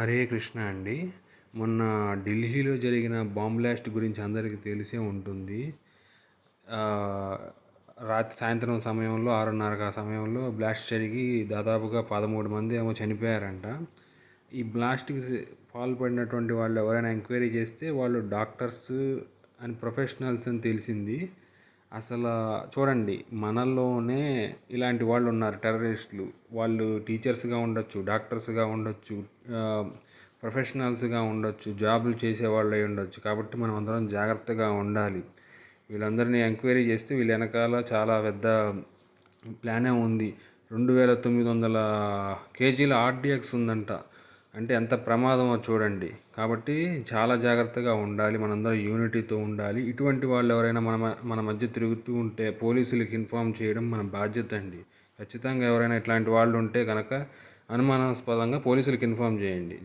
హరే కృష్ణ అండి. మొన్న ఢిల్లీలో జరిగిన బాంబ్ బ్లాస్ట్ గురించి అందరికీ తెలిసే ఉంటుంది. రాత్రి సాయంత్రం సమయంలో ఆరున్నర సమయంలో బ్లాస్ట్ జరిగి దాదాపుగా పదమూడు మంది ఏమో చనిపోయారంట. ఈ బ్లాస్ట్కి పాల్పడినటువంటి వాళ్ళు ఎవరైనా ఎంక్వైరీ చేస్తే వాళ్ళు డాక్టర్స్ అండ్ ప్రొఫెషనల్స్ అని తెలిసింది. అసలు చూడండి మనల్లోనే ఇలాంటి వాళ్ళు ఉన్నారు టెర్రరిస్టులు. వాళ్ళు టీచర్స్గా ఉండొచ్చు డాక్టర్స్గా ఉండొచ్చు ప్రొఫెషనల్స్గా ఉండొచ్చు జాబులు చేసే వాళ్ళు అయి ఉండొచ్చు. కాబట్టి మనం అందరం జాగ్రత్తగా ఉండాలి. వీళ్ళందరినీ ఎంక్వైరీ చేస్తే వీళ్ళ వెనకాల చాలా పెద్ద ప్లానే ఉంది. రెండు వేల తొమ్మిది వందల కేజీల ఆర్డిఎక్స్ ఉందంట. అంటే ఎంత ప్రమాదమో చూడండి. కాబట్టి చాలా జాగ్రత్తగా ఉండాలి. మనందరం యూనిటీతో ఉండాలి. ఇటువంటి వాళ్ళు ఎవరైనా మన మన మధ్య తిరుగుతూ ఉంటే పోలీసులకు ఇన్ఫామ్ చేయడం మన బాధ్యత అండి. ఖచ్చితంగా ఎవరైనా ఇట్లాంటి వాళ్ళు ఉంటే కనుక అనుమానాస్పదంగా పోలీసులకు ఇన్ఫామ్ చేయండి.